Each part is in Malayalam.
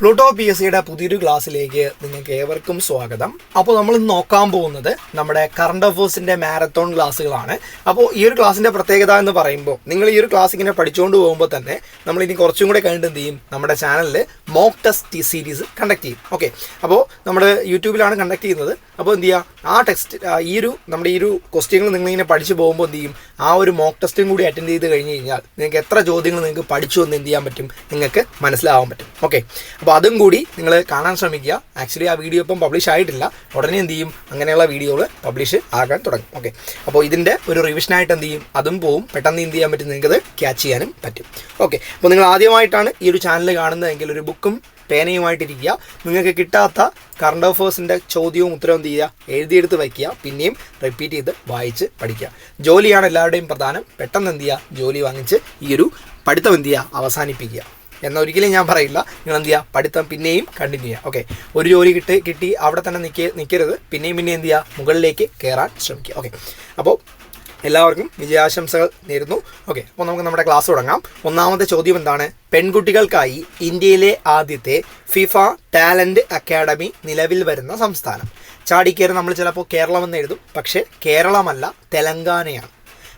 പ്ലൂട്ടോ പി എസ് സിയുടെ പുതിയൊരു ക്ലാസ്സിലേക്ക് നിങ്ങൾക്ക് ഏവർക്കും സ്വാഗതം. അപ്പോൾ നമ്മൾ നോക്കാൻ പോകുന്നത് നമ്മുടെ കറണ്ട് അഫേഴ്സിന്റെ മാരത്തോൺ ക്ലാസ്സുകളാണ്. അപ്പോൾ ഈ ഒരു ക്ലാസ്സിന്റെ പ്രത്യേകത എന്ന് പറയുമ്പോൾ നിങ്ങൾ ഈ ഒരു ക്ലാസ് ഇങ്ങനെ പഠിച്ചുകൊണ്ട് പോകുമ്പോൾ തന്നെ നമ്മൾ ഇനി കുറച്ചും കൂടെ എന്ത് ചെയ്യും? നമ്മുടെ ചാനലിൽ മോക്ക് ടെസ്റ്റ് സീരീസ് കണ്ടക്ട് ചെയ്യും. ഓക്കെ അപ്പോൾ നമ്മുടെ യൂട്യൂബിലാണ് കണ്ടക്ട് ചെയ്യുന്നത്. അപ്പോൾ എന്ത് ചെയ്യുക ആ ടെക്സ്റ്റ് ഈ ഒരു നമ്മുടെ ഈ ഒരു ക്വസ്റ്റ്യങ്ങൾ നിങ്ങളിങ്ങനെ പഠിച്ചു പോകുമ്പോൾ എന്ത് ചെയ്യും? ആ ഒരു മോക്ക് ടെസ്റ്റും കൂടി അറ്റൻഡ് ചെയ്ത് കഴിഞ്ഞ് കഴിഞ്ഞാൽ നിങ്ങൾക്ക് എത്ര ചോദ്യങ്ങൾ നിങ്ങൾക്ക് പഠിച്ചു എന്ന് എന്ത് ചെയ്യാൻ പറ്റും? നിങ്ങൾക്ക് മനസ്സിലാവാൻ പറ്റും. ഓക്കെ അപ്പോൾ അതും കൂടി നിങ്ങൾ കാണാൻ ശ്രമിക്കുക. ആക്ച്വലി ആ വീഡിയോ ഇപ്പം പബ്ലിഷ് ആയിട്ടില്ല. ഉടനെ എന്ത് ചെയ്യും? അങ്ങനെയുള്ള വീഡിയോകൾ പബ്ലിഷ് ആകാൻ തുടങ്ങും. ഓക്കെ അപ്പോൾ ഇതിന്റെ ഒരു റിവിഷനായിട്ട് എന്ത് ചെയ്യും? അതും പോവും. പെട്ടെന്ന് എന്ത് ചെയ്യാൻ പറ്റും? നിങ്ങൾക്ക് ക്യാച്ച് ചെയ്യാനും പറ്റും. ഓക്കെ അപ്പോൾ നിങ്ങൾ ആദ്യമായിട്ടാണ് ഈ ഒരു ചാനൽ കാണുന്നതെങ്കിൽ ഒരു ബുക്കും പേനയുമായിട്ടിരിക്കുക. നിങ്ങൾക്ക് കിട്ടാത്ത കറണ്ട് അഫേഴ്സിന്റെ ചോദ്യവും ഉത്തരവും ചെയ്യുക? എഴുതിയെടുത്ത് വയ്ക്കുക. പിന്നെയും റിപ്പീറ്റ് ചെയ്ത് വായിച്ച് പഠിക്കുക. ജോലിയാണ് എല്ലാവരുടെയും പ്രധാനം. പെട്ടെന്ന് എന്ത് ചെയ്യുക? ജോലി വാങ്ങിച്ച് ഈ ഒരു പഠിത്തം എന്ത് ചെയ്യുക? അവസാനിപ്പിക്കുക. എന്നൊരിക്കലും ഞാൻ പറയില്ല. നിങ്ങൾ എന്ത് ചെയ്യുക പഠിത്തം പിന്നെയും കണ്ടിന്യൂ ചെയ്യുക ഓക്കെ ഒരു ജോലി കിട്ടി കിട്ടി അവിടെ തന്നെ നിൽക്കുക നിൽക്കരുത് പിന്നെയും പിന്നെ എന്ത് ചെയ്യുക മുകളിലേക്ക് കയറാൻ ശ്രമിക്കുക. ഓക്കെ അപ്പോൾ എല്ലാവർക്കും വിജയാശംസകൾ നേരുന്നു. ഓക്കെ അപ്പോൾ നമുക്ക് നമ്മുടെ ക്ലാസ് തുടങ്ങാം. ഒന്നാമത്തെ ചോദ്യം എന്താണ്? പെൺകുട്ടികൾക്കായി ഇന്ത്യയിലെ ആദ്യത്തെ ഫിഫ ടാലന്റ് അക്കാഡമി നിലവിൽ വരുന്ന സംസ്ഥാനം. ചാടിക്കയറി നമ്മൾ ചിലപ്പോൾ കേരളം എന്ന് എഴുതും. പക്ഷേ കേരളമല്ല തെലങ്കാനയാണ്.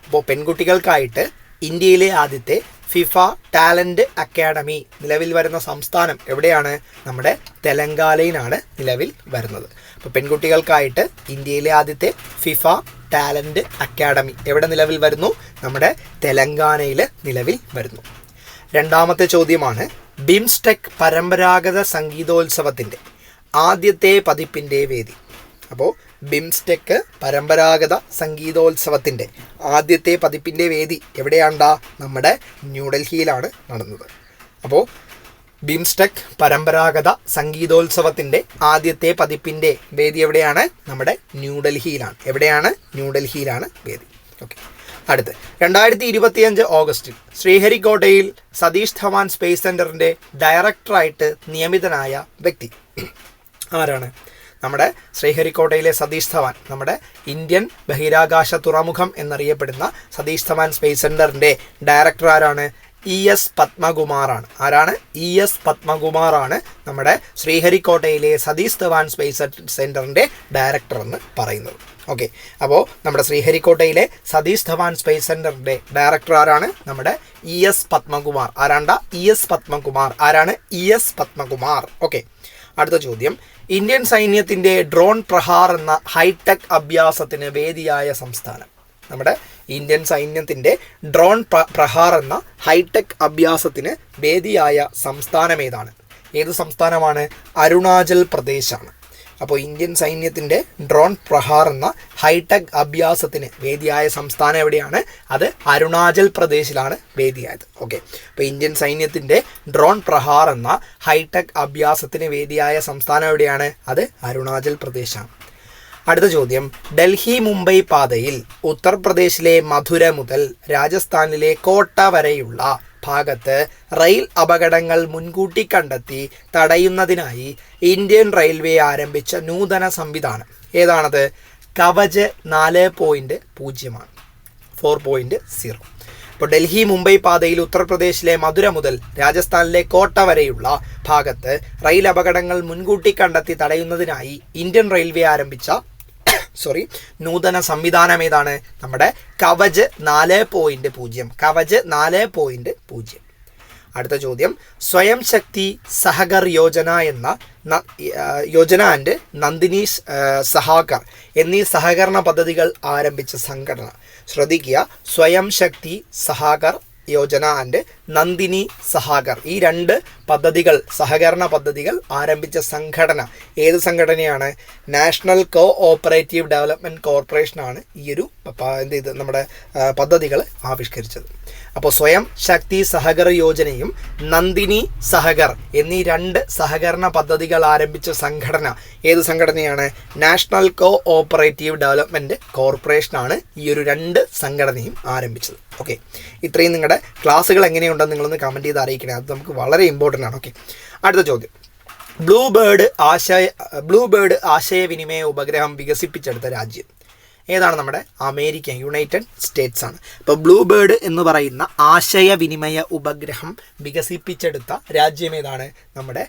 അപ്പോൾ പെൺകുട്ടികൾക്കായിട്ട് ഇന്ത്യയിലെ ആദ്യത്തെ ഫിഫ ടാലന്റ് അക്കാഡമി നിലവിൽ വരുന്ന സംസ്ഥാനം എവിടെയാണ്? നമ്മുടെ തെലങ്കാനയിലാണ് നിലവിൽ വരുന്നത്. അപ്പോൾ പെൺകുട്ടികൾക്കായിട്ട് ഇന്ത്യയിലെ ആദ്യത്തെ ഫിഫ ടാലന്റ് അക്കാഡമി എവിടെ നിലവിൽ വരുന്നു? നമ്മുടെ തെലങ്കാനയിൽ നിലവിൽ വരുന്നു. രണ്ടാമത്തെ ചോദ്യമാണ് ബിംസ്റ്റെക് പരമ്പരാഗത സംഗീതോത്സവത്തിന്റെ ആദ്യത്തെ പതിപ്പിന്റെ വേദി. അപ്പോൾ ബിംസ്റ്റെക്ക് പരമ്പരാഗത സംഗീതോത്സവത്തിന്റെ ആദ്യത്തെ പതിപ്പിന്റെ വേദി എവിടെയാണ്ടാ? നമ്മുടെ ന്യൂഡൽഹിയിലാണ് നടന്നത്. അപ്പോൾ ബിംസ്റ്റെക് പരമ്പരാഗത സംഗീതോത്സവത്തിന്റെ ആദ്യത്തെ പതിപ്പിന്റെ വേദി എവിടെയാണ്? നമ്മുടെ ന്യൂഡൽഹിയിലാണ്. എവിടെയാണ്? ന്യൂഡൽഹിയിലാണ് വേദി. ഓക്കെ. അടുത്ത്. രണ്ടായിരത്തി ഇരുപത്തിയഞ്ച് ഓഗസ്റ്റിൽ ശ്രീഹരിക്കോട്ടയിൽ സതീഷ് ധവാൻ സ്പേസ് സെന്ററിന്റെ ഡയറക്ടറായിട്ട് നിയമിതനായ വ്യക്തി. ആരാണ്? നമ്മുടെ ശ്രീഹരിക്കോട്ടയിലെ സതീഷ് ധവാൻ നമ്മുടെ ഇന്ത്യൻ ബഹിരാകാശ തുറമുഖം എന്നറിയപ്പെടുന്ന സതീഷ് ധവാൻ സ്പേസ് സെന്ററിന്റെ ഡയറക്ടർ ആരാണ്? ഇ എസ് പത്മകുമാറാണ്. ആരാണ്? ഇ എസ് പത്മകുമാറാണ് നമ്മുടെ ശ്രീഹരിക്കോട്ടയിലെ സതീഷ് ധവാൻ സ്പേസ് സെന്ററിന്റെ ഡയറക്ടർ എന്ന് പറയുന്നത്. ഓക്കെ അപ്പോൾ നമ്മുടെ ശ്രീഹരിക്കോട്ടയിലെ സതീഷ് ധവാൻ സ്പേസ് സെന്ററിന്റെ ഡയറക്ടർ ആരാണ്? നമ്മുടെ ഇ എസ് പത്മകുമാർ. ആരാണ്ട? E S Padmakumar. ആരാണ്? E S Padmakumar. ഓക്കെ അടുത്ത ചോദ്യം. ഇന്ത്യൻ സൈന്യത്തിന്റെ ഡ്രോൺ പ്രഹാർ എന്ന ഹൈടെക് അഭ്യാസത്തിന് വേദിയായ സംസ്ഥാനം. നമ്മുടെ ഇന്ത്യൻ സൈന്യത്തിന്റെ ഡ്രോൺ പ്രഹാർ എന്ന ഹൈടെക് അഭ്യാസത്തിന് വേദിയായ സംസ്ഥാനം ഏതാണ് ഏത് സംസ്ഥാനമാണ്? അരുണാചൽ പ്രദേശാണ്. അപ്പോൾ ഇന്ത്യൻ സൈന്യത്തിന്റെ ഡ്രോൺ പ്രഹാർ എന്ന ഹൈടെക് അഭ്യാസത്തിന് വേദിയായ സംസ്ഥാനം എവിടെയാണ്? അത് അരുണാചൽ പ്രദേശിലാണ് വേദിയായത്. ഓക്കെ. അപ്പോൾ ഇന്ത്യൻ സൈന്യത്തിന്റെ ഡ്രോൺ പ്രഹാർ എന്ന ഹൈടെക് അഭ്യാസത്തിന് വേദിയായ സംസ്ഥാനം എവിടെയാണ്? അത് അരുണാചൽ പ്രദേശാണ്. അടുത്ത ചോദ്യം. ഡൽഹി മുംബൈ പാതയിൽ ഉത്തർപ്രദേശിലെ മധുര മുതൽ രാജസ്ഥാനിലെ കോട്ട വരെയുള്ള ഭാഗത്ത് റെയിൽ അപകടങ്ങൾ മുൻകൂട്ടി കണ്ടെത്തി തടയുന്നതിനായി ഇന്ത്യൻ റെയിൽവേ ആരംഭിച്ച നൂതന സംവിധാനം. ഏതാണത്? കവച് നാല് പോയിന്റ് പൂജ്യമാണ്. Four point zero. ഇപ്പോൾ ഡൽഹി മുംബൈ പാതയിൽ ഉത്തർപ്രദേശിലെ മധുര മുതൽ രാജസ്ഥാനിലെ കോട്ട വരെയുള്ള ഭാഗത്ത് റെയിൽ അപകടങ്ങൾ മുൻകൂട്ടി കണ്ടെത്തി തടയുന്നതിനായി ഇന്ത്യൻ റെയിൽവേ ആരംഭിച്ച സോറി നൂതന സംവിധാനം ഏതാണ്? നമ്മുടെ കവച് നാല് പോയിന്റ് പൂജ്യം. കവച് നാല് പോയിന്റ് പൂജ്യം. അടുത്ത ചോദ്യം സ്വയം ശക്തി സഹകർ യോജന എന്ന യോജന ആൻഡ് നന്ദിനി സഹാകർ എന്നീ സഹകരണ പദ്ധതികൾ ആരംഭിച്ച സംഘടന. ശ്രദ്ധിക്കുക സ്വയം ശക്തി സഹാകർ യോജന ആൻഡ് നന്ദിനി സഹാകർ ഈ രണ്ട് പദ്ധതികൾ സഹകരണ പദ്ധതികൾ ആരംഭിച്ച സംഘടന ഏത് സംഘടനയാണ്? നാഷണൽ കോ ഓപ്പറേറ്റീവ് ഡെവലപ്മെന്റ് കോർപ്പറേഷനാണ് ഈ ഒരു എന്ത് ചെയ്ത് നമ്മുടെ പദ്ധതികൾ ആവിഷ്കരിച്ചത്. അപ്പോൾ സ്വയം ശക്തി സഹകർ യോജനയും നന്ദിനി സഹകർ എന്നീ രണ്ട് സഹകരണ പദ്ധതികൾ ആരംഭിച്ച സംഘടന ഏത് സംഘടനയാണ്? നാഷണൽ കോ ഓപ്പറേറ്റീവ് ഡെവലപ്മെന്റ് കോർപ്പറേഷനാണ് ഈ ഒരു രണ്ട് സംഘടനയും ആരംഭിച്ചത്. ഓക്കെ ഇത്രയും നിങ്ങളുടെ ക്ലാസ്സുകൾ എങ്ങനെയുണ്ടെന്ന് നിങ്ങളൊന്ന് കമന്റ് ചെയ്ത് അറിയിക്കണേ. അത് നമുക്ക് വളരെ ഇമ്പോർട്ടന്റ് ആണ്. ഓക്കെ അടുത്ത ചോദ്യം. ബ്ലൂ ബേർഡ് ആശയ ബ്ലൂ ബേർഡ് ആശയവിനിമയ ഉപഗ്രഹം വികസിപ്പിച്ചെടുത്ത രാജ്യം. ഏതാണ് നമ്മുടെ? അമേരിക്ക യുണൈറ്റഡ് സ്റ്റേറ്റ്സ് ആണ്. അപ്പോൾ ബ്ലൂ ബേർഡ് എന്ന് പറയുന്ന ആശയവിനിമയ ഉപഗ്രഹം വികസിപ്പിച്ചെടുത്ത രാജ്യം ഏതാണ്? നമ്മുടെ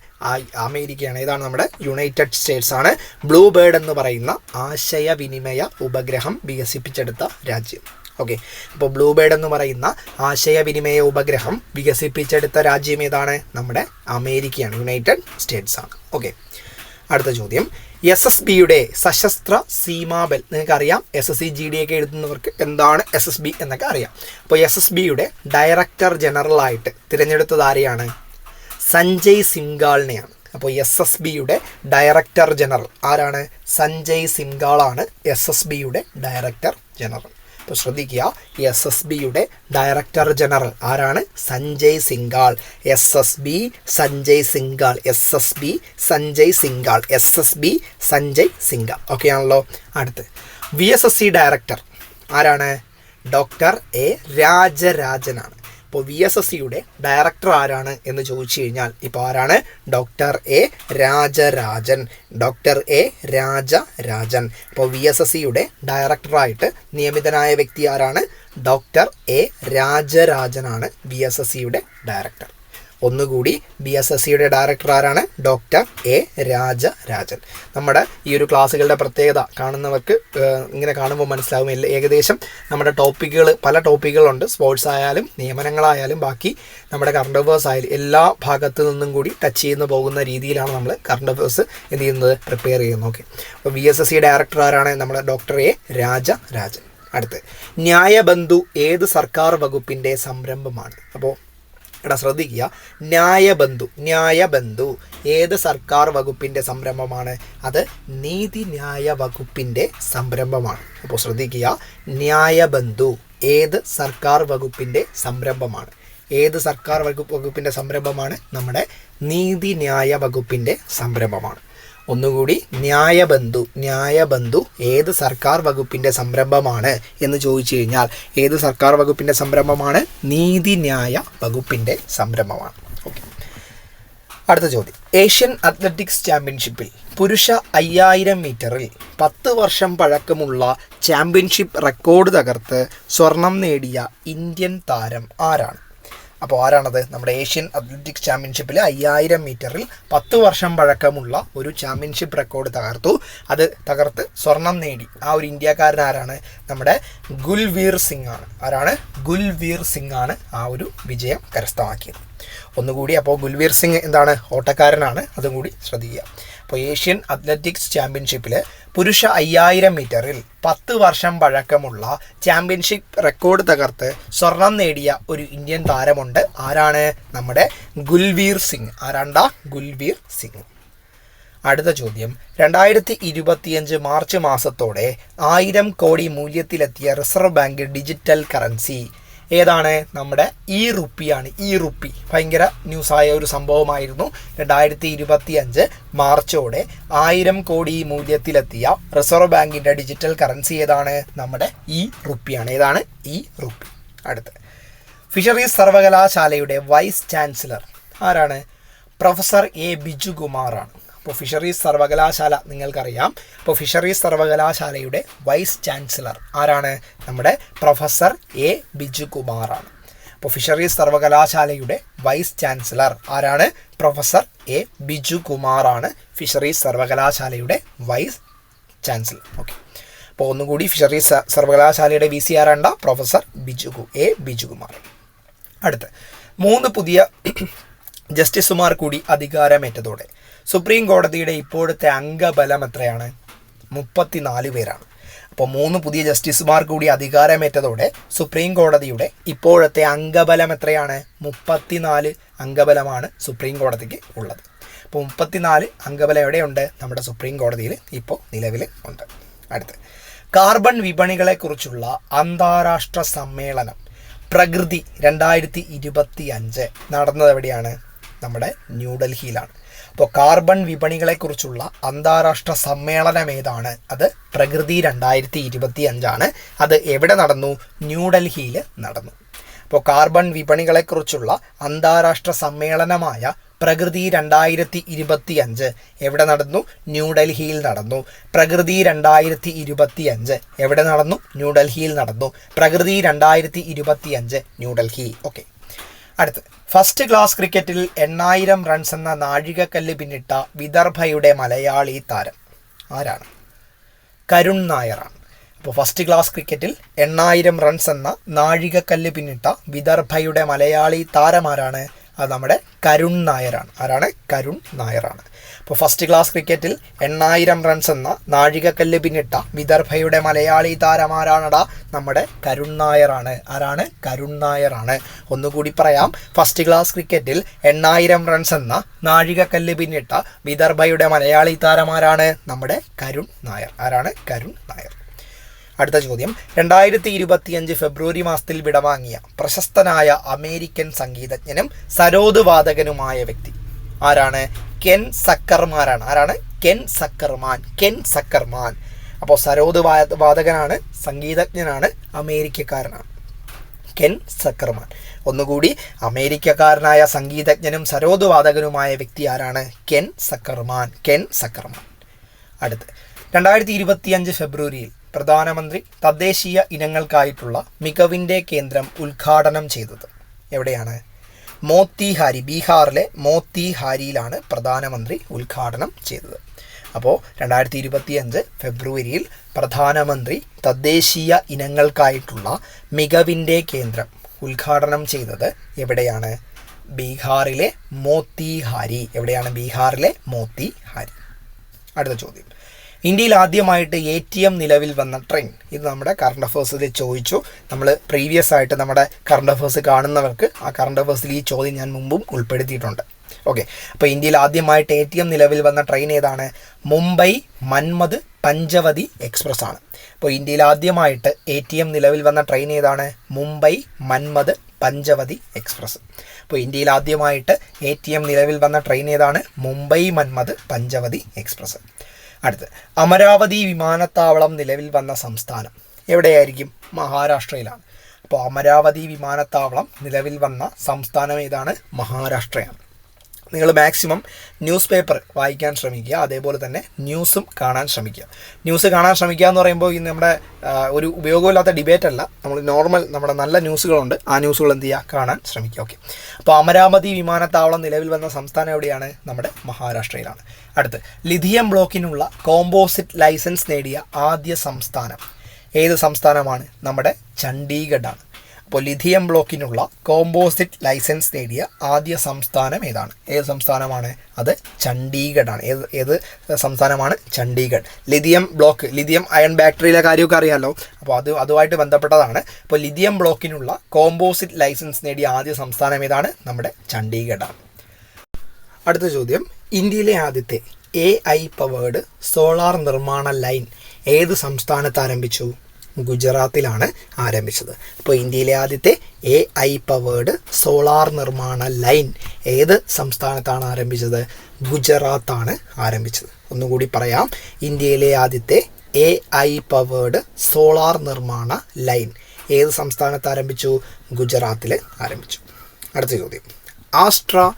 അമേരിക്കയാണ്. ഏതാണ് നമ്മുടെ? യുണൈറ്റഡ് സ്റ്റേറ്റ്സ് ആണ്. ബ്ലൂ ബേർഡ് എന്ന് പറയുന്ന ആശയവിനിമയ ഉപഗ്രഹം വികസിപ്പിച്ചെടുത്ത രാജ്യം. ഓക്കെ അപ്പോൾ ബ്ലൂബേർഡ് എന്ന് പറയുന്ന ആശയവിനിമയ ഉപഗ്രഹം വികസിപ്പിച്ചെടുത്ത രാജ്യം ഏതാണ്? നമ്മുടെ അമേരിക്കയാണ് യുണൈറ്റഡ് സ്റ്റേറ്റ്സ് ആണ്. ഓക്കെ അടുത്ത ചോദ്യം. എസ് എസ് ബിയുടെ സശസ്ത്ര സീമാബൽ നിങ്ങൾക്ക് അറിയാം S S C G D ഒക്കെ എഴുതുന്നവർക്ക് എന്താണ് എസ് എസ് ബി എന്നൊക്കെ അറിയാം. അപ്പോൾ എസ് എസ് ബിയുടെ ഡയറക്ടർ ജനറലായിട്ട് തിരഞ്ഞെടുത്തത് ആരെയാണ്? സഞ്ജയ് സിംഗാളിനെയാണ്. അപ്പോൾ എസ് എസ് ബിയുടെ ഡയറക്ടർ ജനറൽ ആരാണ്? സഞ്ജയ് സിംഗാളാണ് എസ് എസ് ബിയുടെ ഡയറക്ടർ ജനറൽ അപ്പോൾ ശ്രദ്ധിക്കുക. എസ് എസ് ബിയുടെ ഡയറക്ടർ ജനറൽ ആരാണ്? Sanjay Singhal. S S B Sanjay Singhal. S S B Sanjay Singhal. S S B Sanjay Singhal. Okay ആണല്ലോ. അടുത്ത്. V S S C director ആരാണ്? ഡോക്ടർ എ രാജരാജനാണ്. ഇപ്പോൾ വി എസ് എസ് സിയുടെ ഡയറക്ടർ ആരാണ് എന്ന് ചോദിച്ചു കഴിഞ്ഞാൽ ഇപ്പോൾ ആരാണ്? Doctor A Rajarajan. Doctor A Rajarajan. ഇപ്പോൾ വി എസ് എസ് സിയുടെ ഡയറക്ടറായിട്ട് നിയമിതനായ വ്യക്തി ആരാണ്? ഡോക്ടർ എ രാജരാജനാണ് വി എസ് എസ് സിയുടെ ഡയറക്ടർ ഒന്നുകൂടി ബി എസ് എസ് സിയുടെ ഡയറക്ടർ ആരാണ്? ഡോക്ടർ എ രാജ രാജൻ നമ്മുടെ ഈ ഒരു ക്ലാസ്സുകളുടെ പ്രത്യേകത കാണുന്നവർക്ക് ഇങ്ങനെ കാണുമ്പോൾ മനസ്സിലാവും ഏകദേശം നമ്മുടെ ടോപ്പിക്കുകൾ പല ടോപ്പിക്കുകളുണ്ട് സ്പോർട്സ് ആയാലും നിയമനങ്ങളായാലും ബാക്കി നമ്മുടെ കറണ്ട് അഫേഴ്സ് ആയാലും എല്ലാ ഭാഗത്തു നിന്നും കൂടി ടച്ച് ചെയ്യുന്ന പോകുന്ന രീതിയിലാണ് നമ്മൾ കറണ്ട് അഫേഴ്സ് എന്ത് ചെയ്യുന്നത്? പ്രിപ്പയർ ചെയ്യുന്നത്. ഓക്കെ അപ്പോൾ B S S C director ആരാണ്? നമ്മുടെ ഡോക്ടർ എ രാജ രാജൻ അടുത്ത്. ന്യായബന്ധു ഏത് സർക്കാർ വകുപ്പിന്റെ സംരംഭമാണ്? അപ്പോൾ എടാ ശ്രദ്ധിക്കുക. ന്യായബന്ധു ന്യായബന്ധു. ഏത് സർക്കാർ വകുപ്പിന്റെ സംരംഭമാണ്? അത് നീതിന്യായ വകുപ്പിന്റെ സംരംഭമാണ്. അപ്പോൾ ശ്രദ്ധിക്കുക ന്യായബന്ധു ഏത് സർക്കാർ വകുപ്പിന്റെ സംരംഭമാണ്? ഏത് സർക്കാർ വകുപ്പ് വകുപ്പിന്റെ സംരംഭമാണ്? നമ്മുടെ നീതിന്യായ വകുപ്പിന്റെ സംരംഭമാണ്. ഒന്നുകൂടി ന്യായബന്ധു ന്യായബന്ധു ഏത് സർക്കാർ വകുപ്പിന്റെ സംരംഭമാണ് എന്ന് ചോദിച്ചു കഴിഞ്ഞാൽ ഏത് സർക്കാർ വകുപ്പിന്റെ സംരംഭമാണ്? നീതിന്യായ വകുപ്പിന്റെ സംരംഭമാണ്. ഓക്കെ അടുത്ത ചോദ്യം. ഏഷ്യൻ അത്ലറ്റിക്സ് ചാമ്പ്യൻഷിപ്പിൽ പുരുഷ അയ്യായിരം മീറ്ററിൽ പത്ത് വർഷം പഴക്കമുള്ള ചാമ്പ്യൻഷിപ്പ് റെക്കോർഡ് തകർത്ത് സ്വർണം നേടിയ ഇന്ത്യൻ താരം ആരാണ്? അപ്പോൾ ആരാണത്? നമ്മുടെ ഏഷ്യൻ അത്ലറ്റിക്സ് ചാമ്പ്യൻഷിപ്പിൽ അയ്യായിരം മീറ്ററിൽ പത്ത് വർഷം പഴക്കമുള്ള ഒരു ചാമ്പ്യൻഷിപ്പ് റെക്കോർഡ് തകർത്തു. അത് തകർത്ത് സ്വർണം നേടി. ആ ഒരു ഇന്ത്യക്കാരൻ ആരാണ്? നമ്മുടെ ഗുൽവീർ സിംഗ് ആണ്. ആരാണ്? ഗുൽവീർ സിംഗ് ആണ് ആ ഒരു വിജയം കരസ്ഥമാക്കിയത്. ഒന്നുകൂടി അപ്പോൾ ഗുൽവീർ സിംഗ് എന്താണ്? ഓട്ടക്കാരനാണ്. അതും കൂടി ശ്രദ്ധിക്കുക. അപ്പോൾ ഏഷ്യൻ അത്ലറ്റിക്സ് ചാമ്പ്യൻഷിപ്പിൽ പുരുഷ അയ്യായിരം മീറ്ററിൽ പത്ത് വർഷം പഴക്കമുള്ള ചാമ്പ്യൻഷിപ്പ് റെക്കോർഡ് തകർത്ത് സ്വർണം നേടിയ ഒരു ഇന്ത്യൻ താരമുണ്ട്. ആരാണ് നമ്മുടെ ഗുൽവീർ സിംഗ്? ആരാണ്ടാ? ഗുൽവീർ സിംഗ്. അടുത്ത ചോദ്യം. രണ്ടായിരത്തി ഇരുപത്തിയഞ്ച് മാർച്ച് മാസത്തോടെ ആയിരം കോടി മൂല്യത്തിലെത്തിയ റിസർവ് ബാങ്ക് ഡിജിറ്റൽ കറൻസി ഏതാണ്? നമ്മുടെ ഇ റുപ്പിയാണ് ഇ റുപ്പി. ഭയങ്കര ന്യൂസായ ഒരു സംഭവമായിരുന്നു. രണ്ടായിരത്തി ഇരുപത്തി അഞ്ച് മാർച്ചോടെ ആയിരം കോടി മൂല്യത്തിലെത്തിയ റിസർവ് ബാങ്കിന്റെ ഡിജിറ്റൽ കറൻസി ഏതാണ്? നമ്മുടെ ഇ റുപ്പിയാണ് ഏതാണ്? ഈ റുപ്പി. അടുത്ത്. ഫിഷറീസ് സർവകലാശാലയുടെ വൈസ് ചാൻസലർ ആരാണ്? പ്രൊഫസർ എ ബിജുകുമാറാണ്. അപ്പോൾ ഫിഷറീസ് സർവകലാശാല നിങ്ങൾക്കറിയാം. അപ്പോൾ ഫിഷറീസ് സർവകലാശാലയുടെ വൈസ് ചാൻസലർ ആരാണ്? നമ്മുടെ പ്രൊഫസർ എ ബിജുകുമാറാണ്. അപ്പോൾ ഫിഷറീസ് സർവകലാശാലയുടെ വൈസ് ചാൻസലർ ആരാണ്? പ്രൊഫസർ എ ബിജുകുമാറാണ് ഫിഷറീസ് സർവകലാശാലയുടെ വൈസ് ചാൻസലർ. ഓക്കെ. അപ്പോൾ ഒന്നുകൂടി ഫിഷറീസ് സർവകലാശാലയുടെ V C ആരാണ്ട? Professor Biju A Bijukumar. അടുത്ത്. മൂന്ന് പുതിയ ജസ്റ്റിസുമാർ കൂടി അധികാരമേറ്റതോടെ സുപ്രീം കോടതിയുടെ ഇപ്പോഴത്തെ അംഗബലം എത്രയാണ്? മുപ്പത്തിനാല് പേരാണ്. അപ്പോൾ മൂന്ന് പുതിയ ജസ്റ്റിസുമാർ കൂടി അധികാരമേറ്റതോടെ സുപ്രീം കോടതിയുടെ ഇപ്പോഴത്തെ അംഗബലം എത്രയാണ്? മുപ്പത്തിനാല് അംഗബലമാണ് സുപ്രീം കോടതിക്ക് ഉള്ളത്. അപ്പോൾ മുപ്പത്തിനാല് അംഗബലം എവിടെയുണ്ട്? നമ്മുടെ സുപ്രീം കോടതിയിൽ ഇപ്പോൾ നിലവിൽ ഉണ്ട്. അടുത്ത്. കാർബൺ വിപണികളെക്കുറിച്ചുള്ള അന്താരാഷ്ട്ര സമ്മേളനം പ്രകൃതി രണ്ടായിരത്തി ഇരുപത്തി അഞ്ച് നടന്നത് എവിടെയാണ്? നമ്മുടെ ന്യൂഡൽഹിയിലാണ്. അപ്പോൾ കാർബൺ വിപണികളെക്കുറിച്ചുള്ള അന്താരാഷ്ട്ര സമ്മേളനം ഏതാണ്? അത് പ്രകൃതി രണ്ടായിരത്തി ഇരുപത്തി അഞ്ചാണ് അത് എവിടെ നടന്നു? ന്യൂഡൽഹിയിൽ നടന്നു. അപ്പോൾ കാർബൺ വിപണികളെക്കുറിച്ചുള്ള അന്താരാഷ്ട്ര സമ്മേളനമായ പ്രകൃതി രണ്ടായിരത്തി ഇരുപത്തി അഞ്ച് എവിടെ നടന്നു? ന്യൂഡൽഹിയിൽ നടന്നു. പ്രകൃതി രണ്ടായിരത്തി ഇരുപത്തി അഞ്ച് എവിടെ നടന്നു? ന്യൂഡൽഹിയിൽ നടന്നു. പ്രകൃതി രണ്ടായിരത്തി ഇരുപത്തി അഞ്ച് ന്യൂഡൽഹി. ഓക്കെ. അടുത്ത്. ഫസ്റ്റ് ക്ലാസ് ക്രിക്കറ്റിൽ എണ്ണായിരം റൺസ് എന്ന നാഴികക്കല്ല് പിന്നിട്ട വിദർഭയുടെ മലയാളി താരം ആരാണ്? കരുൺ നായറാണ് അപ്പോൾ ഫസ്റ്റ് ക്ലാസ് ക്രിക്കറ്റിൽ എണ്ണായിരം റൺസ് എന്ന നാഴികക്കല്ല് പിന്നിട്ട വിദർഭയുടെ മലയാളി താരമാരാണ് അത് നമ്മുടെ കരുൺ നായരാണ്. ആരാണ്? കരുൺ നായരാണ്. അപ്പോൾ ഫസ്റ്റ് ക്ലാസ് ക്രിക്കറ്റിൽ എണ്ണായിരം റൺസ് എന്ന നാഴികക്കല്ല് പിന്നിട്ട വിദർഭയുടെ മലയാളി താരമാരാണടാ നമ്മുടെ കരുൺ നായരാണ്. ആരാണ്? കരുൺ നായരാണ്. ഒന്നുകൂടി പറയാം. ഫസ്റ്റ് ക്ലാസ് ക്രിക്കറ്റിൽ എണ്ണായിരം റൺസ് എന്ന നാഴികക്കല്ല് പിന്നിട്ട വിദർഭയുടെ മലയാളി താരമാരാണ് നമ്മുടെ കരുൺ നായർ. ആരാണ്? കരുൺ നായർ. അടുത്ത ചോദ്യം. രണ്ടായിരത്തി ഇരുപത്തിയഞ്ച് ഫെബ്രുവരി മാസത്തിൽ വിടവാങ്ങിയ പ്രശസ്തനായ അമേരിക്കൻ സംഗീതജ്ഞനും സരോദ് വാദകനുമായ വ്യക്തി ആരാണ്? കെൻ സക്കർമാരാണ്. ആരാണ്? Ken Zuckerman. Ken Zuckerman. അപ്പോൾ സരോദ് വാദകനാണ് സംഗീതജ്ഞനാണ് അമേരിക്കക്കാരനാണ്. കെൻ സക്കർമാൻ. ഒന്നുകൂടി അമേരിക്കക്കാരനായ സംഗീതജ്ഞനും സരോദ് വാദകനുമായ വ്യക്തി ആരാണ്? Ken Zuckerman. Ken Zuckerman. അടുത്ത്. രണ്ടായിരത്തി ഇരുപത്തിയഞ്ച് ഫെബ്രുവരിയിൽ പ്രധാനമന്ത്രി തദ്ദേശീയ ഇനങ്ങൾക്കായിട്ടുള്ള മികവിന്റെ കേന്ദ്രം ഉദ്ഘാടനം ചെയ്തത്. എവിടെയാണ്? മോത്തിഹാരി ബീഹാറിലെ മോത്തിഹാരിയിലാണ് പ്രധാനമന്ത്രി ഉദ്ഘാടനം ചെയ്തത്. അപ്പോൾ രണ്ടായിരത്തി ഇരുപത്തിയഞ്ച് ഫെബ്രുവരിയിൽ പ്രധാനമന്ത്രി തദ്ദേശീയ ഇനങ്ങൾക്കായിട്ടുള്ള മികവിന്റെ കേന്ദ്രം ഉദ്ഘാടനം ചെയ്തത് എവിടെയാണ്? ബീഹാറിലെ മോത്തിഹാരി. എവിടെയാണ് ബീഹാറിലെ മോത്തിഹാരി? അടുത്ത ചോദ്യം. ഇന്ത്യയിൽ ആദ്യമായിട്ട് എ ടി എം നിലവിൽ വന്ന ട്രെയിൻ ഇത് നമ്മുടെ കറണ്ട് അഫേഴ്സിൽ ചോദിച്ചു. നമ്മൾ പ്രീവിയസ് ആയിട്ട് നമ്മുടെ കറണ്ട് അഫേഴ്സ് കാണുന്നവർക്ക് ആ കറണ്ട് അഫേഴ്സിൽ ഈ ചോദ്യം ഞാൻ മുമ്പും ഉൾപ്പെടുത്തിയിട്ടുണ്ട്. ഓക്കെ അപ്പോൾ ഇന്ത്യയിൽ ആദ്യമായിട്ട് എ ടി എം നിലവിൽ വന്ന ട്രെയിൻ ഏതാണ്? മുംബൈ മന്മത് പഞ്ചവതി എക്സ്പ്രസ് ആണ്. അപ്പോൾ ഇന്ത്യയിൽ ആദ്യമായിട്ട് എ ടി എം നിലവിൽ വന്ന ട്രെയിൻ ഏതാണ്? മുംബൈ മന്മത് പഞ്ചവതി എക്സ്പ്രസ് അപ്പോൾ ഇന്ത്യയിൽ ആദ്യമായിട്ട് എ ടി എം നിലവിൽ വന്ന ട്രെയിൻ ഏതാണ്? മുംബൈ മന്മത് പഞ്ചവതി എക്സ്പ്രസ് അടുത്ത്. അമരാവതി വിമാനത്താവളം നിലവിൽ വന്ന സംസ്ഥാനം എവിടെയായിരിക്കും? മഹാരാഷ്ട്രയിലാണ്. അപ്പോൾ അമരാവതി വിമാനത്താവളം നിലവിൽ വന്ന സംസ്ഥാനം ഏതാണ്? മഹാരാഷ്ട്രയാണ്. നിങ്ങൾ മാക്സിമം ന്യൂസ് പേപ്പർ വായിക്കാൻ ശ്രമിക്കുക. അതേപോലെ തന്നെ ന്യൂസും കാണാൻ ശ്രമിക്കുക. ന്യൂസ് കാണാൻ ശ്രമിക്കുക എന്ന് പറയുമ്പോൾ ഇന്ന് നമ്മുടെ ഒരു ഉപയോഗമില്ലാത്ത ഡിബേറ്റ് അല്ല. നമ്മൾ നോർമൽ നമ്മുടെ നല്ല ന്യൂസുകളുണ്ട് ആ ന്യൂസുകൾ എന്ത് ചെയ്യുക? കാണാൻ ശ്രമിക്കുക. ഓക്കെ അപ്പോൾ അമരാവതി വിമാനത്താവളം നിലവിൽ വന്ന സംസ്ഥാനം എവിടെയാണ്? നമ്മുടെ മഹാരാഷ്ട്രയിലാണ്. അടുത്ത് ലിഥിയം ബ്ലോക്കിനുള്ള കോമ്പോസിറ്റ് ലൈസൻസ് നേടിയ ആദ്യ സംസ്ഥാനം ഏത് സംസ്ഥാനമാണ്? നമ്മുടെ ചണ്ഡീഗഡാണ്. അപ്പോൾ ലിഥിയം ബ്ലോക്കിനുള്ള കോമ്പോസിറ്റ് ലൈസൻസ് നേടിയ ആദ്യ സംസ്ഥാനം ഏതാണ്? ഏത് സംസ്ഥാനമാണ് അത്? ചണ്ഡീഗഡാണ് ഏത് ഏത് സംസ്ഥാനമാണ്? Chandigarh. Lithium block lithium ion ബാറ്ററിയിലെ കാര്യമൊക്കെ അറിയാമല്ലോ അപ്പോൾ അത് അതുമായിട്ട് ബന്ധപ്പെട്ടതാണ്. അപ്പോൾ ലിഥിയം ബ്ലോക്കിനുള്ള കോമ്പോസിറ്റ് ലൈസൻസ് നേടിയ ആദ്യ സംസ്ഥാനം ഏതാണ്? നമ്മുടെ ചണ്ഡീഗഡാണ് അടുത്ത ചോദ്യം. ഇന്ത്യയിലെ ആദ്യത്തെ എ ഐ പവേഡ് സോളാർ നിർമ്മാണ ലൈൻ ഏത് സംസ്ഥാനത്ത് ആരംഭിച്ചു? ഗുജറാത്തിലാണ് ആരംഭിച്ചത്. അപ്പോൾ ഇന്ത്യയിലെ ആദ്യത്തെ എ ഐ പവേർഡ് സോളാർ നിർമ്മാണ ലൈൻ ഏത് സംസ്ഥാനത്താണ് ആരംഭിച്ചത്? ഗുജറാത്താണ് ആരംഭിച്ചത്. ഒന്നുകൂടി പറയാം. ഇന്ത്യയിലെ ആദ്യത്തെ എ ഐ പവേർഡ് സോളാർ നിർമ്മാണ ലൈൻ ഏത് സംസ്ഥാനത്ത് ആരംഭിച്ചു? ഗുജറാത്തിൽ ആരംഭിച്ചു. അടുത്ത ചോദ്യം. ആസ്ട്ര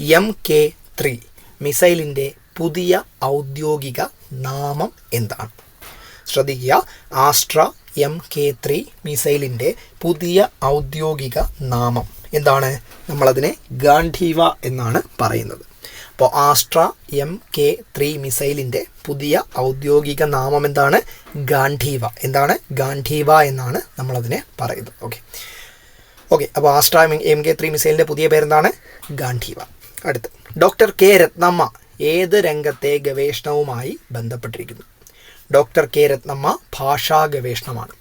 എം കെ ത്രീ മിസൈലിന്റെ പുതിയ ഔദ്യോഗിക നാമം എന്താണ്? ശ്രദ്ധിക്കുക. ആസ്ട്ര എം കെ ത്രീ മിസൈലിന്റെ പുതിയ ഔദ്യോഗിക നാമം. എന്താണ്? നമ്മളതിനെ ഗാന്ധീവ എന്നാണ് പറയുന്നത്. അപ്പോൾ ആസ്ട്ര എം കെ ത്രീ മിസൈലിന്റെ പുതിയ ഔദ്യോഗിക നാമം എന്താണ്? ഗാന്ധീവ. എന്താണ്? ഗാന്ധീവ എന്നാണ് നമ്മളതിനെ പറയുന്നത്. ഓക്കെ. ഓക്കെ അപ്പോൾ ആസ്ട്ര എം കെ ത്രീ മിസൈലിന്റെ പുതിയ പേരെന്താണ്? ഗാന്ധീവ. അടുത്ത്. ഡോക്ടർ കെ രത്നമ്മ ഏത് രംഗത്തെ ഗവേഷണവുമായി ബന്ധപ്പെട്ടിരിക്കുന്നു? ഡോക്ടർ കെ രത്നമ്മ ഭാഷാ ഗവേഷണമാണ്.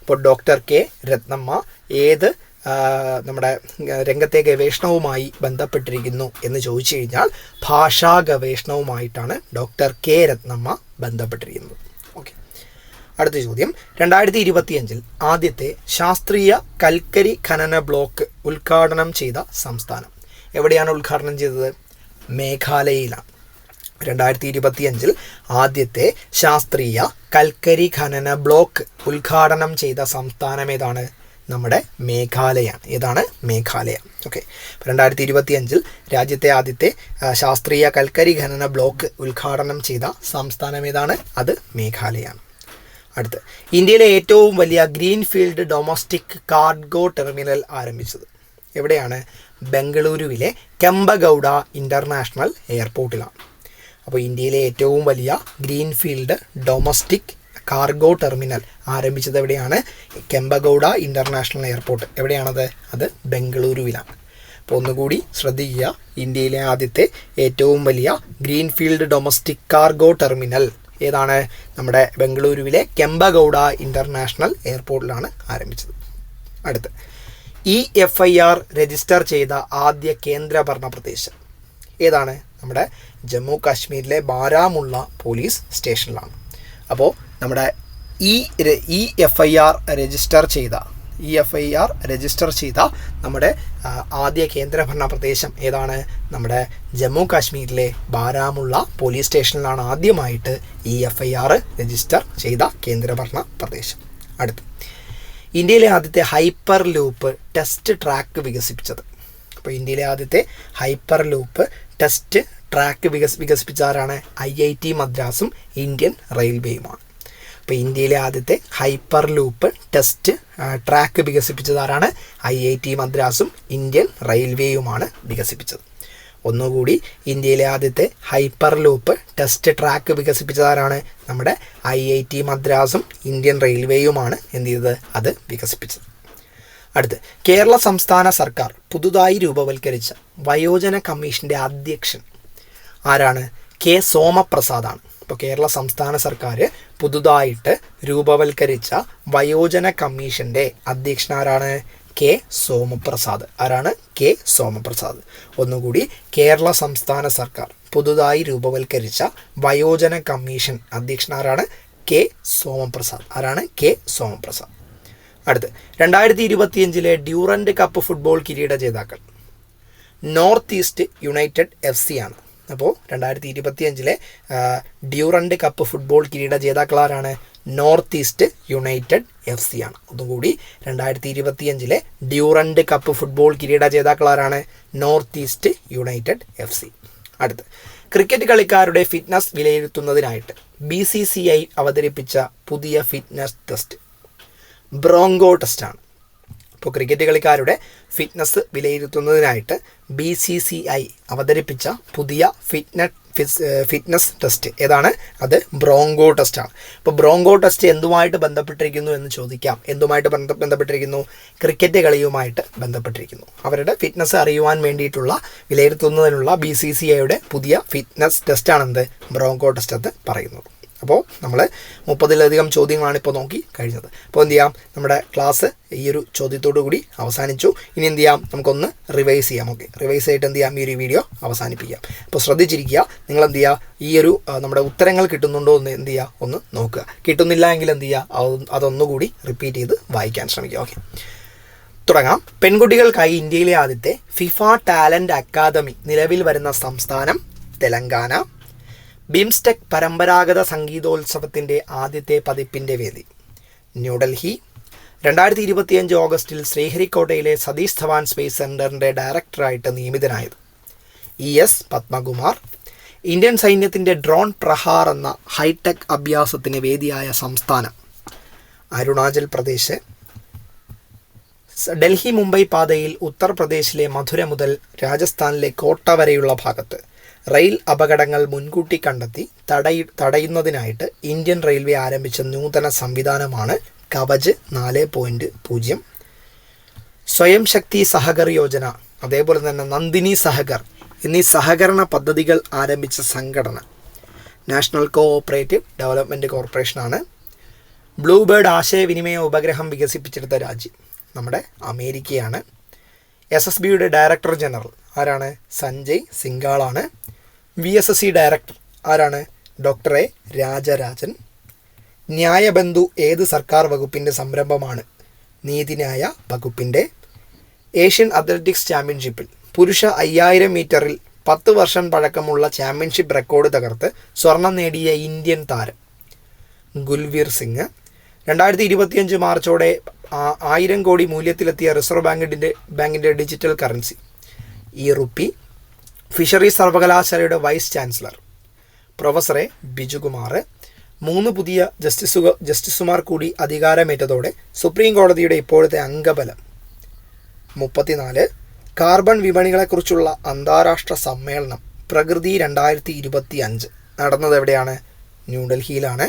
അപ്പോൾ ഡോക്ടർ കെ രത്നമ്മ ഏത് നമ്മുടെ രംഗത്തെ ഗവേഷണവുമായി ബന്ധപ്പെട്ടിരിക്കുന്നു എന്ന് ചോദിച്ചു കഴിഞ്ഞാൽ ഭാഷാ ഗവേഷണവുമായിട്ടാണ് ഡോക്ടർ കെ രത്നമ്മ ബന്ധപ്പെട്ടിരിക്കുന്നത്. ഓക്കെ. അടുത്ത ചോദ്യം. രണ്ടായിരത്തി ഇരുപത്തിയഞ്ചിൽ ആദ്യത്തെ ശാസ്ത്രീയ കൽക്കരി ഖനന ബ്ലോക്ക് ഉദ്ഘാടനം ചെയ്ത സംസ്ഥാനം. എവിടെയാണ് ഉദ്ഘാടനം ചെയ്തത്? മേഘാലയയിലാണ്. രണ്ടായിരത്തി ഇരുപത്തിയഞ്ചിൽ ആദ്യത്തെ ശാസ്ത്രീയ കൽക്കരി ഖനന ബ്ലോക്ക് ഉദ്ഘാടനം ചെയ്ത സംസ്ഥാനം ഏതാണ്? നമ്മുടെ മേഘാലയാണ്. ഏതാണ്? മേഘാലയ. ഓക്കെ രണ്ടായിരത്തി ഇരുപത്തി അഞ്ചിൽ രാജ്യത്തെ ആദ്യത്തെ ശാസ്ത്രീയ കൽക്കരി ഖനന ബ്ലോക്ക് ഉദ്ഘാടനം ചെയ്ത സംസ്ഥാനം ഏതാണ്? അത് മേഘാലയാണ് അടുത്ത്. ഇന്ത്യയിലെ ഏറ്റവും വലിയ ഗ്രീൻഫീൽഡ് ഡൊമസ്റ്റിക് കാർഗോ ടെർമിനൽ ആരംഭിച്ചത് എവിടെയാണ്? ബംഗളൂരുവിലെ കെമ്പഗൗഡ ഇന്റർനാഷണൽ എയർപോർട്ടിലാണ്. അപ്പോൾ ഇന്ത്യയിലെ ഏറ്റവും വലിയ ഗ്രീൻഫീൽഡ് ഡൊമസ്റ്റിക് കാർഗോ ടെർമിനൽ ആരംഭിച്ചത് എവിടെയാണ്? Kempegowda international airport. എവിടെയാണത്? അത് ബംഗളൂരുവിലാണ്. അപ്പോൾ ഒന്നുകൂടി ശ്രദ്ധിക്കുക ഇന്ത്യയിലെ ആദ്യത്തെ ഏറ്റവും വലിയ ഗ്രീൻഫീൽഡ് ഡൊമസ്റ്റിക് കാർഗോ ടെർമിനൽ ഏതാണ്? നമ്മുടെ ബംഗളൂരുവിലെ കെമ്പഗൗഡ ഇന്റർനാഷണൽ എയർപോർട്ടിലാണ് ആരംഭിച്ചത്. അടുത്ത് E F I R register ചെയ്ത ആദ്യ കേന്ദ്രഭരണ പ്രദേശം ഏതാണ്? നമ്മുടെ ജമ്മു കാശ്മീരിലെ ബാരാമുള്ള പോലീസ് സ്റ്റേഷനിലാണ്. അപ്പോൾ നമ്മുടെ ഈ E F I R register ചെയ്ത E F I R register ചെയ്ത നമ്മുടെ ആദ്യ കേന്ദ്രഭരണ പ്രദേശം ഏതാണ്? നമ്മുടെ ജമ്മു കാശ്മീരിലെ ബാരാമുള്ള പോലീസ് സ്റ്റേഷനിലാണ് ആദ്യമായിട്ട് E F I R register ചെയ്ത കേന്ദ്രഭരണ പ്രദേശം. അടുത്ത്. ഇന്ത്യയിലെ ആദ്യത്തെ ഹൈപ്പർ ലൂപ്പ് ടെസ്റ്റ് ട്രാക്ക് വികസിപ്പിച്ചത്. അപ്പോൾ ഇന്ത്യയിലെ ആദ്യത്തെ ഹൈപ്പർ ലൂപ്പ് ടെസ്റ്റ് ട്രാക്ക് വികസ് വികസിപ്പിച്ച ആരാണ് ഐ ഐ ടി മദ്രാസും ഇന്ത്യൻ റെയിൽവേയുമാണ് അപ്പോൾ ഇന്ത്യയിലെ ആദ്യത്തെ ഹൈപ്പർ ലൂപ്പ് ടെസ്റ്റ് ട്രാക്ക് വികസിപ്പിച്ചതാരാണ് ഐ ഐ ടി മദ്രാസും ഇന്ത്യൻ റെയിൽവേയുമാണ് വികസിപ്പിച്ചത്. ഒന്നുകൂടി ഇന്ത്യയിലെ ആദ്യത്തെ ഹൈപ്പർ ലൂപ്പ് ടെസ്റ്റ് ട്രാക്ക് വികസിപ്പിച്ചതാരാണ് നമ്മുടെ ഐ ഐ ടി മദ്രാസും ഇന്ത്യൻ റെയിൽവേയുമാണ് എന്ത് ചെയ്തത്? അത് വികസിപ്പിച്ചത്. അടുത്ത് കേരള സംസ്ഥാന സർക്കാർ പുതുതായി രൂപവൽക്കരിച്ച വയോജന കമ്മീഷന്റെ അധ്യക്ഷൻ ആരാണ്? കെ സോമപ്രസാദാണ്. ഇപ്പോൾ കേരള സംസ്ഥാന സർക്കാർ പുതുതായിട്ട് രൂപവൽക്കരിച്ച വയോജന കമ്മീഷന്റെ അധ്യക്ഷൻ ആരാണ്? കെ സോമപ്രസാദ്. ആരാണ്? കെ സോമപ്രസാദ്. ഒന്നുകൂടി കേരള സംസ്ഥാന സർക്കാർ പുതുതായി രൂപവൽക്കരിച്ച വയോജന കമ്മീഷൻ അധ്യക്ഷൻ ആരാണ്? കെ സോമപ്രസാദ്. ആരാണ്? കെ സോമപ്രസാദ്. അടുത്ത്. രണ്ടായിരത്തി ഇരുപത്തിയഞ്ചിലെ ഡ്യൂറൻഡ് കപ്പ് ഫുട്ബോൾ കിരീട ജേതാക്കൾ north east united F C ആണ്. അപ്പോൾ രണ്ടായിരത്തി ഇരുപത്തി അഞ്ചിലെ ഡ്യൂറൻഡ് കപ്പ് ഫുട്ബോൾ കിരീട ജേതാക്കളാരാണ് north east united F C ആണ് ഒന്നുകൂടി രണ്ടായിരത്തി ഇരുപത്തിയഞ്ചിലെ ഡ്യൂറൻഡ് കപ്പ് ഫുട്ബോൾ കിരീട ജേതാക്കളാരാണ് north east united F C അടുത്ത് ക്രിക്കറ്റ് കളിക്കാരുടെ ഫിറ്റ്നസ് വിലയിരുത്തുന്നതിനായിട്ട് ബി സി സി ഐ അവതരിപ്പിച്ച പുതിയ ഫിറ്റ്നസ് ടെസ്റ്റ്. ബ്രോങ്കോ ടെസ്റ്റാണ്. ഇപ്പോൾ ക്രിക്കറ്റ് കളിക്കാരുടെ ഫിറ്റ്നസ് വിലയിരുത്തുന്നതിനായിട്ട് ബി സി സി ഐ അവതരിപ്പിച്ച പുതിയ ഫിറ്റ്നസ് ഫിറ്റ്നസ് ടെസ്റ്റ്. ഏതാണ്? അത് ബ്രോങ്കോ ടെസ്റ്റാണ്. അപ്പോൾ ബ്രോങ്കോ ടെസ്റ്റ് എന്തുമായിട്ട് ബന്ധപ്പെട്ടിരിക്കുന്നു എന്ന് ചോദിക്കാം. എന്തുമായിട്ട് ബന്ധ ബന്ധപ്പെട്ടിരിക്കുന്നു? ക്രിക്കറ്റ് കളിയുമായിട്ട് ബന്ധപ്പെട്ടിരിക്കുന്നു. അവരുടെ ഫിറ്റ്നസ് അറിയുവാൻ വേണ്ടിയിട്ടുള്ള വിലയിരുത്തുന്നതിനുള്ള ബി സി സി ഐയുടെ പുതിയ ഫിറ്റ്നസ് ടെസ്റ്റാണെന്ത്? ബ്രോങ്കോ ടെസ്റ്റ് എന്ന് പറയുന്നത്. അപ്പോൾ നമ്മൾ മുപ്പതിലധികം ചോദ്യങ്ങളാണ് ഇപ്പോൾ നോക്കി കഴിഞ്ഞത്. അപ്പോൾ എന്ത് ചെയ്യാം? നമ്മുടെ ക്ലാസ് ഈ ഒരു ചോദ്യത്തോടു കൂടി അവസാനിച്ചു. ഇനി എന്ത് ചെയ്യാം? നമുക്കൊന്ന് റിവൈസ് ചെയ്യാം. ഓക്കെ റിവൈസ് ആയിട്ട് എന്ത് ചെയ്യാം? ഈ ഒരു വീഡിയോ അവസാനിപ്പിക്കാം. അപ്പോൾ ശ്രദ്ധിച്ചിരിക്കുക. നിങ്ങൾ എന്ത് ചെയ്യുക ഈ ഒരു നമ്മുടെ ഉത്തരങ്ങൾ കിട്ടുന്നുണ്ടോ എന്ന് എന്ത് ചെയ്യുക ഒന്ന് നോക്കുക. കിട്ടുന്നില്ല എങ്കിൽ എന്ത് ചെയ്യുക അത് അതൊന്നുകൂടി റിപ്പീറ്റ് ചെയ്ത് വായിക്കാൻ ശ്രമിക്കുക. ഓക്കെ തുടങ്ങാം. പെൺകുട്ടികൾക്കായി ഇന്ത്യയിലെ ആദ്യത്തെ ഫിഫ ടാലന്റ് അക്കാദമി നിലവിൽ വരുന്ന സംസ്ഥാനം തെലങ്കാന. ബിംസ്റ്റെക് പരമ്പരാഗത സംഗീതോത്സവത്തിന്റെ ആദ്യത്തെ പതിപ്പിന്റെ വേദി. ന്യൂഡൽഹി രണ്ടായിരത്തി ഇരുപത്തിയഞ്ച് ഓഗസ്റ്റിൽ ശ്രീഹരിക്കോട്ടയിലെ സതീഷ് ധവാൻ സ്പേസ് സെന്ററിന്റെ ഡയറക്ടറായിട്ട് നിയമിതനായത്. ഇ എസ് പത്മകുമാർ ഇന്ത്യൻ സൈന്യത്തിന്റെ ഡ്രോൺ പ്രഹാർ എന്ന ഹൈടെക് അഭ്യാസത്തിന് വേദിയായ സംസ്ഥാനം. അരുണാചൽ പ്രദേശ് ഡൽഹി മുംബൈ പാതയിൽ ഉത്തർപ്രദേശിലെ മധുര മുതൽ രാജസ്ഥാനിലെ കോട്ട വരെയുള്ള ഭാഗത്ത് റെയിൽ അപകടങ്ങൾ മുൻകൂട്ടി കണ്ടെത്തി തടയി തടയുന്നതിനായിട്ട് ഇന്ത്യൻ റെയിൽവേ ആരംഭിച്ച നൂതന സംവിധാനമാണ് കവച് നാല് പോയിന്റ് പൂജ്യം. സ്വയം ശക്തി സഹകർ യോജന അതേപോലെ തന്നെ നന്ദിനി സഹകർ എന്നീ സഹകരണ പദ്ധതികൾ ആരംഭിച്ച സംഘടന. നാഷണൽ കോഓപ്പറേറ്റീവ് ഡെവലപ്മെന്റ് കോർപ്പറേഷനാണ്. ബ്ലൂബേർഡ് ആശയവിനിമയ ഉപഗ്രഹം വികസിപ്പിച്ചെടുത്ത രാജ്യം. നമ്മുടെ അമേരിക്കയാണ്. എസ് എസ് ബിയുടെ ഡയറക്ടർ ജനറൽ ആരാണ്? Sanjay സിംഗാളാണ്. V S S C director ആരാണ്? Doctor A Rajarajan. ന്യായബന്ധു ഏത് സർക്കാർ വകുപ്പിന്റെ സംരംഭമാണ്? നീതിന്യായ വകുപ്പിന്റെ ഏഷ്യൻ അത്ലറ്റിക്സ് ചാമ്പ്യൻഷിപ്പിൽ പുരുഷ അയ്യായിരം മീറ്ററിൽ പത്ത് വർഷം പഴക്കമുള്ള ചാമ്പ്യൻഷിപ്പ് റെക്കോർഡ് തകർത്ത് സ്വർണം നേടിയ ഇന്ത്യൻ താരം ഗുൽവീർ സിംഗ്. രണ്ടായിരത്തി ഇരുപത്തിയഞ്ച് മാർച്ചോടെ ആയിരം കോടി മൂല്യത്തിലെത്തിയ റിസർവ് ബാങ്കിന്റെ ബാങ്കിന്റെ digital currency. E rupee fisheries സർവകലാശാലയുടെ വൈസ് ചാൻസലർ പ്രൊഫസറെ ബിജുകുമാർ മൂന്ന് പുതിയ ജസ്റ്റിസുക ജസ്റ്റിസുമാർ കൂടി അധികാരമേറ്റതോടെ സുപ്രീം കോടതിയുടെ ഇപ്പോഴത്തെ അംഗബലം. മുപ്പത്തിനാല് കാർബൺ വിപണികളെക്കുറിച്ചുള്ള അന്താരാഷ്ട്ര സമ്മേളനം പ്രകൃതി രണ്ടായിരത്തി ഇരുപത്തി അഞ്ച് നടന്നത് എവിടെയാണ് ന്യൂഡൽഹിയിലാണ്.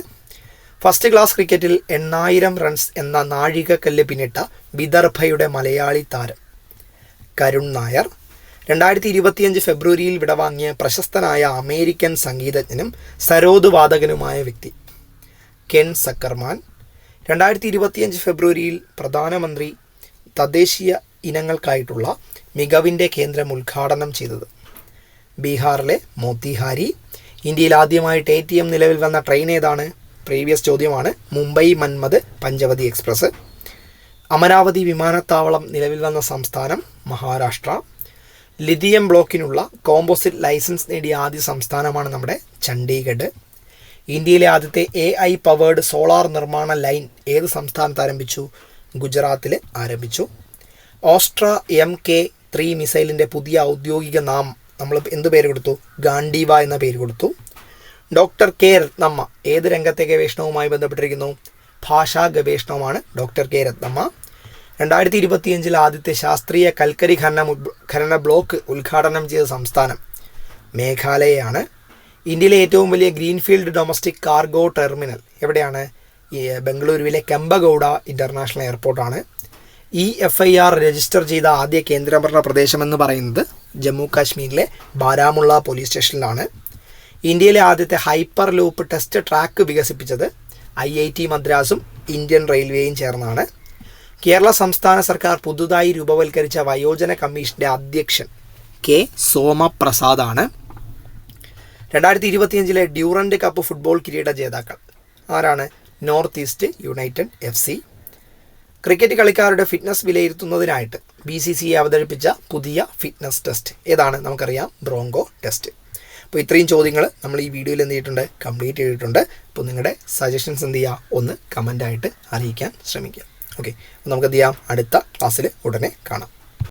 ഫസ്റ്റ് ക്ലാസ് ക്രിക്കറ്റിൽ എണ്ണായിരം റൺസ് എന്ന നാഴികക്കല്ല് പിന്നിട്ട വിദർഭയുടെ മലയാളി താരം കരുൺ നായർ രണ്ടായിരത്തി ഇരുപത്തിയഞ്ച് ഫെബ്രുവരിയിൽ വിടവാങ്ങിയ പ്രശസ്തനായ അമേരിക്കൻ സംഗീതജ്ഞനും സരോദ് വാദകനുമായ വ്യക്തി കെൻ സക്കർമാൻ. രണ്ടായിരത്തി ഇരുപത്തിയഞ്ച് ഫെബ്രുവരിയിൽ പ്രധാനമന്ത്രി തദ്ദേശീയ ഇനങ്ങൾക്കായിട്ടുള്ള മികവിന്റെ കേന്ദ്രം ഉദ്ഘാടനം ചെയ്തത് ബീഹാറിലെ മോത്തിഹാരി. ഇന്ത്യയിൽ ആദ്യമായിട്ട് എ നിലവിൽ വന്ന ട്രെയിൻ ഏതാണ്? പ്രീവിയസ് ചോദ്യമാണ് മുംബൈ മന്മത് പഞ്ചവതി എക്സ്പ്രസ്. അമരാവതി വിമാനത്താവളം നിലവിൽ വന്ന സംസ്ഥാനം മഹാരാഷ്ട്ര. ലിഥിയം ബ്ലോക്കിനുള്ള കോമ്പോസിറ്റ് ലൈസൻസ് നേടിയ ആദ്യ സംസ്ഥാനമാണ് നമ്മുടെ ചണ്ഡീഗഡ്. ഇന്ത്യയിലെ ആദ്യത്തെ എ ഐ പവേർഡ് സോളാർ നിർമ്മാണ ലൈൻ ഏത് സംസ്ഥാനത്ത് ആരംഭിച്ചു? ഗുജറാത്തിൽ ആരംഭിച്ചു. ഓസ്ട്ര എം കെ ത്രീ മിസൈലിന്റെ പുതിയ ഔദ്യോഗിക നാമം നമ്മൾ എന്ത് പേര് കൊടുത്തു? ഗാന്ഡീവ എന്ന പേര് കൊടുത്തു. ഡോക്ടർ കെ രത്നമ്മ ഏത് രംഗത്തെ ഗവേഷണവുമായി ബന്ധപ്പെട്ടിരിക്കുന്നു? ഭാഷാ ഗവേഷണവുമാണ് ഡോക്ടർ കെ രത്നമ്മ. രണ്ടായിരത്തി ഇരുപത്തിയഞ്ചിൽ ആദ്യത്തെ ശാസ്ത്രീയ കൽക്കരി ഖനന ഖനന ബ്ലോക്ക് ഉദ്ഘാടനം ചെയ്ത സംസ്ഥാനം മേഘാലയയാണ്. ഇന്ത്യയിലെ ഏറ്റവും വലിയ ഗ്രീൻഫീൽഡ് ഡൊമസ്റ്റിക് കാർഗോ ടെർമിനൽ എവിടെയാണ്? ബംഗളൂരുവിലെ Kempegowda international എയർപോർട്ടാണ്. E F I R register ചെയ്ത ആദ്യ കേന്ദ്രഭരണ പ്രദേശമെന്ന് പറയുന്നത് ജമ്മു കാശ്മീരിലെ ബാരാമുള്ള പോലീസ് സ്റ്റേഷനിലാണ്. ഇന്ത്യയിലെ ആദ്യത്തെ ഹൈപ്പർ ലൂപ്പ് ടെസ്റ്റ് ട്രാക്ക് വികസിപ്പിച്ചത് ഐ ഐ ടി മദ്രാസും ഇന്ത്യൻ റെയിൽവേയും ചേർന്നാണ്. കേരള സംസ്ഥാന സർക്കാർ പുതുതായി രൂപവൽക്കരിച്ച വയോജന കമ്മീഷന്റെ അധ്യക്ഷൻ കെ സോമപ്രസാദാണ്. രണ്ടായിരത്തി ഇരുപത്തിയഞ്ചിലെ ഡ്യൂറൻഡ് കപ്പ് ഫുട്ബോൾ കിരീട ജേതാക്കൾ ആരാണ്? North east united F C. Cricket കളിക്കാരുടെ ഫിറ്റ്നസ് വിലയിരുത്തുന്നതിനായിട്ട് ബി സി സി അവതരിപ്പിച്ച പുതിയ ഫിറ്റ്നസ് ടെസ്റ്റ്. ഏതാണ്? നമുക്കറിയാം ബ്രോങ്കോ ടെസ്റ്റ്. അപ്പോൾ ഇത്രയും ചോദ്യങ്ങൾ നമ്മൾ ഈ വീഡിയോയിൽ എന്ത് ചെയ്തിട്ടുണ്ട്? കംപ്ലീറ്റ് ചെയ്തിട്ടുണ്ട്. അപ്പോൾ നിങ്ങളുടെ സജഷൻസ് എന്ത് ചെയ്യുക? ഒന്ന് കമന്റായിട്ട് അറിയിക്കാൻ ശ്രമിക്കുക. ഓക്കെ അപ്പോൾ നമുക്ക് എന്ത് ചെയ്യാം? അടുത്ത ക്ലാസ്സിൽ ഉടനെ കാണാം.